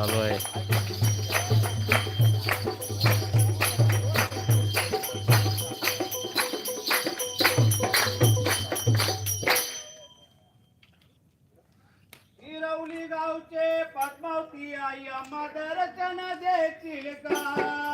चालू आहे. गावचे पद्मावती आई अम्मा दर्शन देतील का?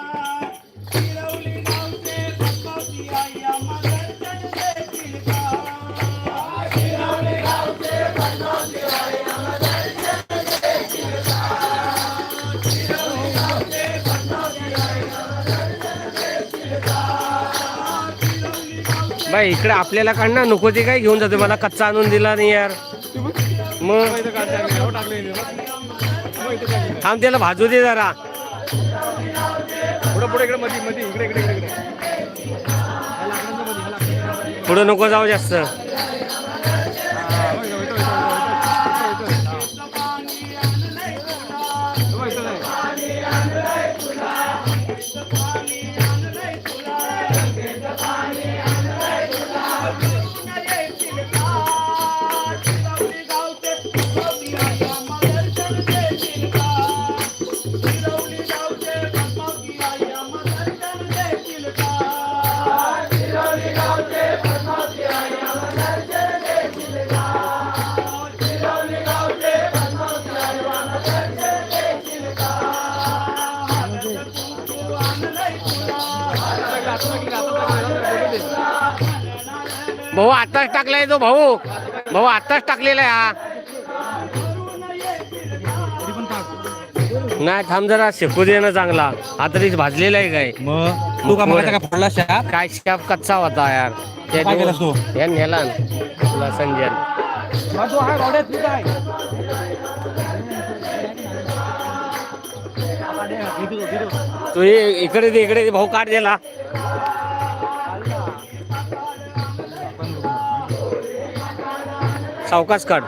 बाई इकडे आपल्याला काढ ना. नको ते काय घेऊन जातो. मला कच्चा आणून दिला नाही यार. मग? थांब त्याला भाजू दे जरा. पुढे नको जाऊ जास्त. भाऊ आताच टाकलाय तो भाऊ. भाऊ आताच टाकलेला आहे हा. नाही थांब जरा शेकू दे ना चांगला. हा तरी भाजलेला आहे काय. मग तू का मला का पडला शाप? काय शाप कच्चा होता यार. त्या काय केलास तू? दिवस- नेला न. तुला संजय. तू तू तू ये इकडे दे इकडे भाऊ काढ दिला सावकाश काढ.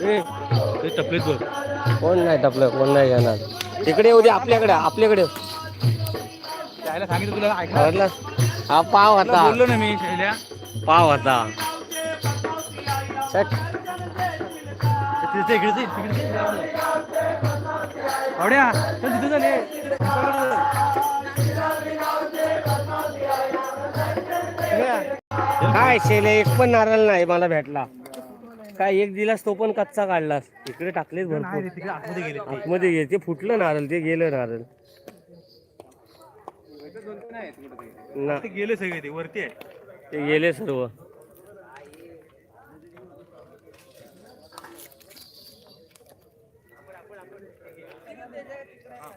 ए, ते टपलेत बघ. कोण नाही टपलं कोण नाही घेणार. तिकडे येऊ दे आपल्याकडे आपल्याकडे. सांगितलं तुला? हा पाव होता बोललो ना मी शैल्या. पाव चट. इकडे ते, तिकडे तिथे झाले काय शेले एक पण नारळ नाही मला भेटला. काय एक दिलास तो पण कच्चा काढलास. इकडे टाकलेच भरपूर. आतमध्ये गेले. ते फुटलं नारळ ते गेलं नारळ. ना. गेले सगळे ते वरती आहे. ते गेले सर्व.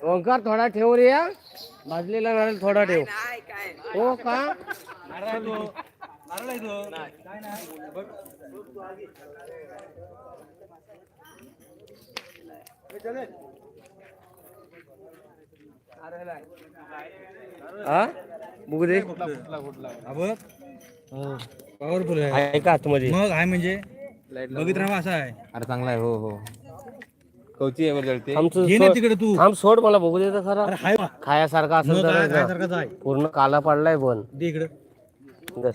ओंकार थोडा ठेव रे या भाजलेला नारळ थोडा ठेव. हो का? हा? बघू दे. हा. पॉवरफुल आहे. आहे का आतमध्ये. मग आहे म्हणजे? बघित राहा असा आहे. अरे चांगला आहे हो हो. कवची आहे जळते? आमचं घे ना सोड- तिकडे तू. थांब सोड मला बघू दे तर खरा अरे हाय बा. खायासारखा असेल ना. आहे पूर्ण काला पडलाय पण दे इकडे. दर.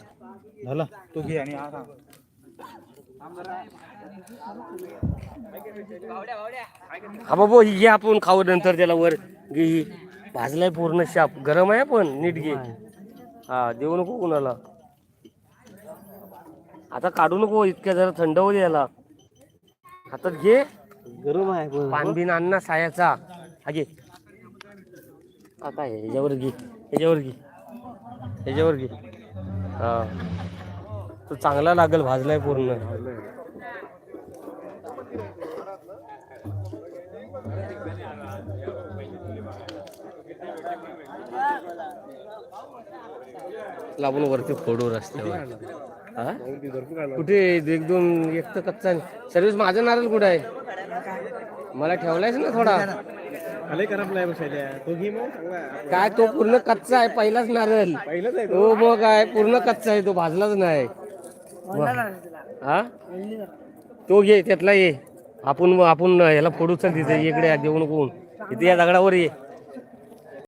झाला. तो घे आणि हा खा. हा बाबा ही घे आपण खाऊ नंतर त्याला वर. घे ही. भाजलाय पूर्ण शाप. गरम आहे पण नीट घे. हा देऊ नको कुणाला. आता काढू नको इतक्या जरा थंड होऊ दे याला. हातात घे. गरम आहे पानबिन आण ना सायाचा. हा घे. आता ह्याच्यावर घे ह्याच्यावर घे. ह्याच्यावर घे. हा. तो चांगला लागेल भाजलाय पूर्ण. लावून वरती फोडू रस्त्यावर. हा? कुठे एक दोन एक तर कच्चा सर्विस माझा नारळ कुठं आहे? मला ठेवलायच ना थोडा. तो. काय तो पूर्ण कच्चा आहे पहिलाच नारळ. पहिलंच आहे हो मग काय पूर्ण कच्चा आहे तो भाजलाच नाही. हा? तो घे त्यातला ये. आपण आपण ह्याला फोडू चल तिथे इकडे देऊ नको. इथे या दगडावर ये.